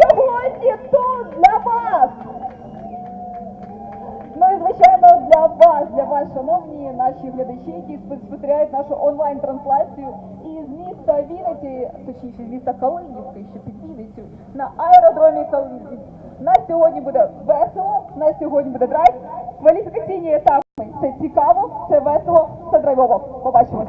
сьогодні тут для вас. Ну і звичайно для вас, для вас, шановні наші глядачі, які спостерігають нашу онлайн-трансляцію із міста Вінниці, точніше з міста Калинівки, що під Вінницю, на аеродромі Калинівки. На сьогодні буде весело, на сьогодні буде драйв. Кваліфікаційні етапи. Це цікаво, це весело, це драйвово. Побачимось.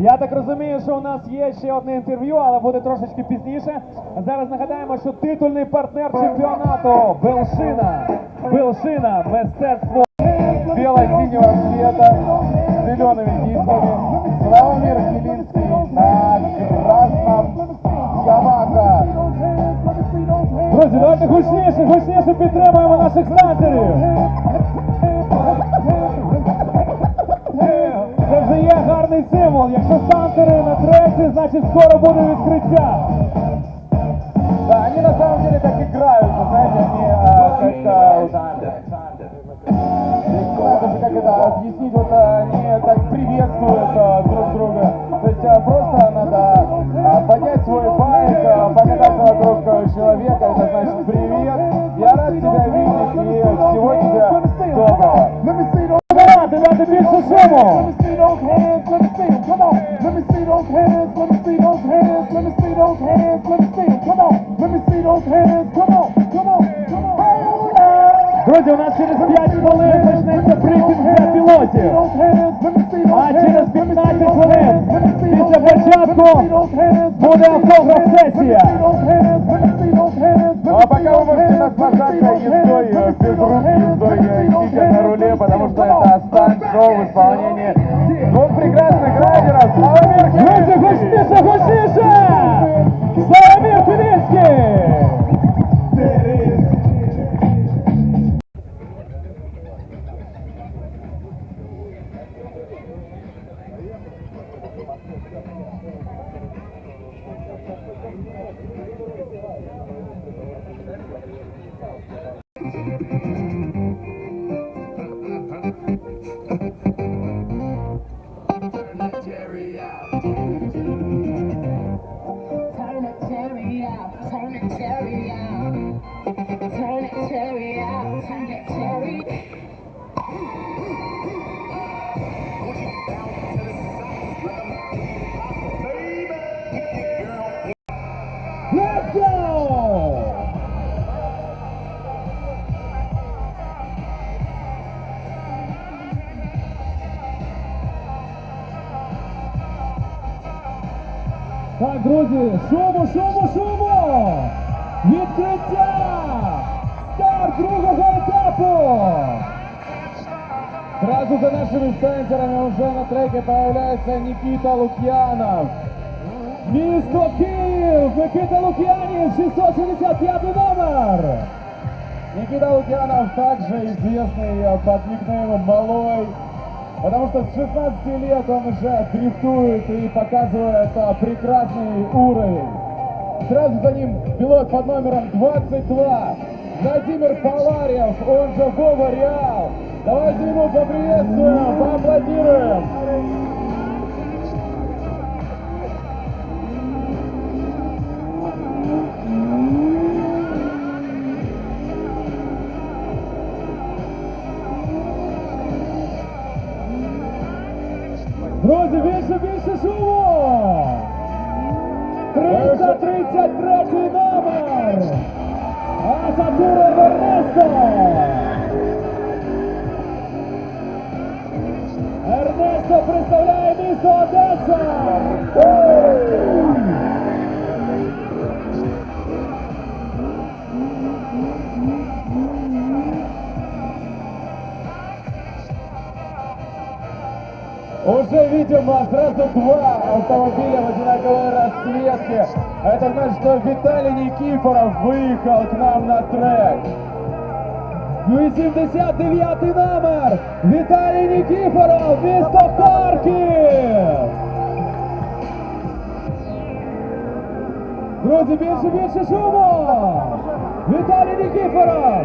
Я так розумію, що у нас є ще одне інтерв'ю, але буде трошечки пізніше. Зараз нагадаємо, що титульний партнер чемпіонату Белшина. Белшина, мистецтво бело-синего цвета, с зелеными дисками. Славомир Хилинский на красном Ямаха. Друзі, давайте гучніше, гучніше підтримуємо наших станцерів. Гарний символ. Якщо стантери на треці, значить скоро буде відкриття. Да, они на самом деле так играются, знаете, они а, как-то... даже как это объяснить, вот они так приветствуют а, друг друга. То есть а, просто надо а, поднять свой байк, а, дати більше шуму. Let me see those hands, let me see them, come on. Let me see those hands, let me see those hands, let me see those hands, let me see them, come on. Let me see those hands, come on, come on, come on. Друзі, у нас через 5 хвилин почнеться брифінг для пілотів. А через 15 хвилин після початку буде автограф-сесія. Ну а пока вы можете наслаждаться ездой э, без рук, ездой э, сидя на руле, потому что это стант-шоу в исполнении двух прекрасных райдеров. Славомир Друзі, гучніше, гучніше! Славомір Хмельницький! Turn Let's go! Так, друзі, шуму, шуму, шуму! Відкриття! Старт другого етапу! Сразу за нашими стенсерами уже на треке появляется Никита Лукьянов. Місто Київ! Микита Лук'янів, 665 номер! Никита Лукьянов также известный э, под никнеймом Малой, потому что с 16 лет он уже дрифтует и показывает э, прекрасный уровень. Сразу за ним пилот под номером 22, Владимир Паларьев, он же Вова Реал. Давайте ему поприветствуем, поаплодируем. Друзі, більше, більше шуму! 333 номер! Асатуро Ернесто! Ернесто представляє місто Одеса! Уже видим а, сразу два автомобиля в одинаковой расцветке. Это значит, что Виталий Никифоров выехал к нам на трек. 89 номер! Віталій Нікіфоров, місто Харків! Друзі, більше, більше шуму! Віталій Нікіфоров!